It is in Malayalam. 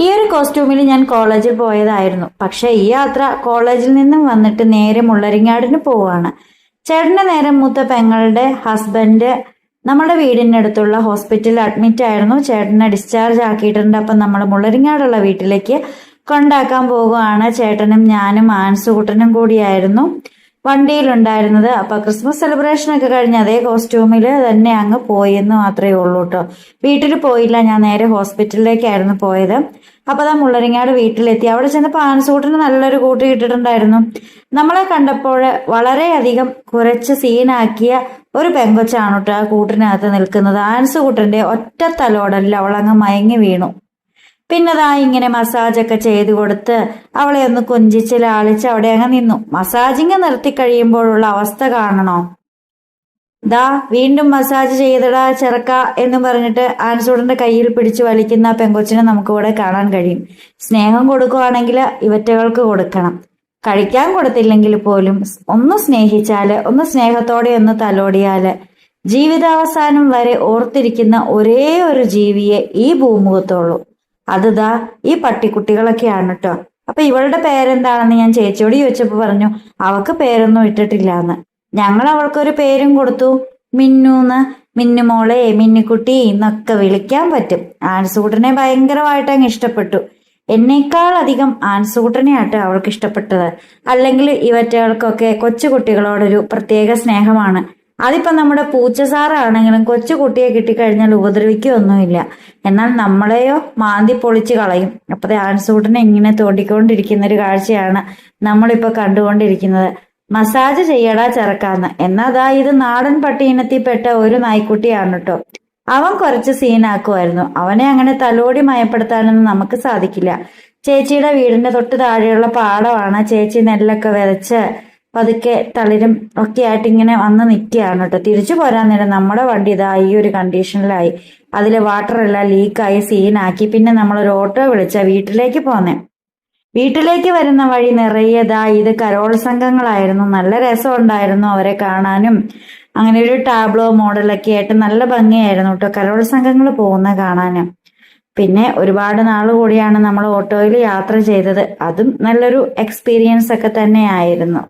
ഈ ഒരു കോസ്റ്റ്യൂമിൽ ഞാൻ കോളേജിൽ പോയതായിരുന്നു. പക്ഷെ ഈ യാത്ര കോളേജിൽ നിന്നും വന്നിട്ട് നേരെ മുള്ളരിങ്ങാടിന് പോവാണ് ചേട്ടന്റെ നേരം മൂത്ത പെങ്ങളുടെ ഹസ്ബൻഡ് നമ്മുടെ വീടിന്റെ അടുത്തുള്ള ഹോസ്പിറ്റലിൽ അഡ്മിറ്റ് ആയിരുന്നു. ചേട്ടനെ ഡിസ്ചാർജ് ആക്കിയിട്ടുണ്ട്. അപ്പം നമ്മൾ മുള്ളരിങ്ങാടുള്ള വീട്ടിലേക്ക് കൊണ്ടാക്കാൻ പോകുകയാണ് ചേട്ടനും ഞാനും ആൻസുകുട്ടനും കൂടിയായിരുന്നു. വണ്ടിയിലുണ്ടായിരുന്നത്. അപ്പൊ ക്രിസ്മസ് സെലിബ്രേഷൻ ഒക്കെ കഴിഞ്ഞ് അതേ കോസ്റ്റ്യൂമിൽ തന്നെ അങ്ങ് പോയി എന്ന് മാത്രമേ ഉള്ളൂ കേട്ടോ വീട്ടിൽ പോയില്ല. ഞാൻ നേരെ ഹോസ്പിറ്റലിലേക്കായിരുന്നു പോയത്. അപ്പൊ അതാ മുള്ളരിങ്ങാട് വീട്ടിലെത്തി. അവിടെ ചെന്നപ്പോൾ ആൺസൂട്ടിന് നല്ലൊരു കൂട്ടി ഇട്ടിട്ടുണ്ടായിരുന്നു നമ്മളെ കണ്ടപ്പോൾ വളരെയധികം കുറച്ച് സീനാക്കിയ ഒരു പെങ്കൊച്ചാണ് കേട്ടോ ആ കൂട്ടിനകത്ത് നിൽക്കുന്നത്. ആൻസുകൂട്ടന്റെ ഒറ്റ തലോടല്ല അവളങ്ങ് മയങ്ങി വീണു. പിന്നതാ ഇങ്ങനെ മസാജൊക്കെ ചെയ്തു കൊടുത്ത് അവളെ ഒന്ന് കൊഞ്ചിച്ച് ലാളിച്ച് അവിടെ അങ്ങ് നിന്നു. മസാജിങ് നിർത്തി കഴിയുമ്പോഴുള്ള അവസ്ഥ കാണണോ? ദാ വീണ്ടും മസാജ് ചെയ്തടാ ചെറുക്ക എന്ന് പറഞ്ഞിട്ട് ആൻസൂടന്റെ കയ്യിൽ പിടിച്ചു വലിക്കുന്ന പെങ്കൊച്ചിനെ നമുക്കിവിടെ കാണാൻ കഴിയും. സ്നേഹം കൊടുക്കുവാണെങ്കിൽ ഇവറ്റകൾക്ക് കൊടുക്കണം. കഴിക്കാൻ കൊടുത്തില്ലെങ്കിൽ പോലും ഒന്ന് സ്നേഹിച്ചാൽ ഒന്ന് സ്നേഹത്തോടെ ഒന്ന് തലോടിയാൽ ജീവിതാവസാനം വരെ ഓർത്തിരിക്കുന്ന ഒരേ ഒരു ജീവിയെ ഈ ഭൂമുഖത്തുള്ളൂ. അത് ദാ ഈ പട്ടിക്കുട്ടികളൊക്കെയാണ് കേട്ടോ അപ്പൊ ഇവളുടെ പേരെന്താണെന്ന് ഞാൻ ചേച്ചിയോട് ചോദിച്ചപ്പോ പറഞ്ഞു അവൾക്ക് പേരൊന്നും ഇട്ടിട്ടില്ല എന്ന് ഞങ്ങൾ അവൾക്കൊരു പേരും കൊടുത്തു. മിന്നൂന്ന് മിന്നുമോളെ മിന്നിക്കുട്ടി എന്നൊക്കെ വിളിക്കാൻ പറ്റും. ആൻസൂട്ടനെ ഭയങ്കരമായിട്ട് അങ്ങ് ഇഷ്ടപ്പെട്ടു. എന്നേക്കാൾ അധികം ആൻസൂട്ടനെയാട്ട് അവൾക്ക് ഇഷ്ടപ്പെട്ടത് അല്ലെങ്കിൽ ഇവറ്റകൾക്കൊക്കെ കൊച്ചു കുട്ടികളോടൊരു പ്രത്യേക സ്നേഹമാണ്. അതിപ്പോ നമ്മുടെ പൂച്ച സാറാണെങ്കിലും കൊച്ചു കുട്ടിയെ കിട്ടിക്കഴിഞ്ഞാൽ ഉപദ്രവിക്കുകയൊന്നുമില്ല. എന്നാൽ നമ്മളെയോ മാന്തി പൊളിച്ച് കളയും. അപ്പത്തെ ആൻസൂട്ടിനെ ഇങ്ങനെ തോണ്ടിക്കൊണ്ടിരിക്കുന്ന ഒരു കാഴ്ചയാണ് നമ്മളിപ്പോൾ കണ്ടുകൊണ്ടിരിക്കുന്നത്. മസാജ് ചെയ്യടാ ചെറുക്കാന്ന്. എന്നതാ ഇത് നാടൻ പട്ടി ഇനത്തിൽപ്പെട്ട ഒരു നായ്ക്കുട്ടിയാണ് കേട്ടോ അവൻ കുറച്ച് സീനാക്കുമായിരുന്നു. അവനെ അങ്ങനെ തലോടി മയപ്പെടുത്താനൊന്നും നമുക്ക് സാധിക്കില്ല. ചേച്ചിയുടെ വീടിന്റെ തൊട്ട് താഴെയുള്ള പാടമാണ് ചേച്ചി നെല്ലൊക്കെ വിതച്ച് പതുക്കെ തളിരും ഒക്കെ ആയിട്ട് ഇങ്ങനെ വന്ന് നിൽക്കുകയാണ് കേട്ടോ തിരിച്ചു പോരാൻ നേരം നമ്മുടെ വണ്ടി ഇതാ ഈ ഒരു കണ്ടീഷനിലായി. അതിലെ വാട്ടർ എല്ലാം ലീക്കായി സീനാക്കി പിന്നെ നമ്മൾ ഒരു ഓട്ടോ വിളിച്ച വീട്ടിലേക്ക് പോന്നേ. വീട്ടിലേക്ക് വരുന്ന വഴി നിറയതാ ഇത് കരോൾ സംഘങ്ങളായിരുന്നു നല്ല രസം ഉണ്ടായിരുന്നു അവരെ കാണാനും. അങ്ങനെ ഒരു ടാബ്ലോ മോഡലൊക്കെ ആയിട്ട് നല്ല ഭംഗിയായിരുന്നു കേട്ടോ കരോൾ സംഘങ്ങൾ പോകുന്ന കാണാനും. പിന്നെ ഒരുപാട് നാൾ കൂടിയാണ് നമ്മൾ ഓട്ടോയിൽ യാത്ര ചെയ്തത്. അതും നല്ലൊരു എക്സ്പീരിയൻസ് ഒക്കെ തന്നെയായിരുന്നു.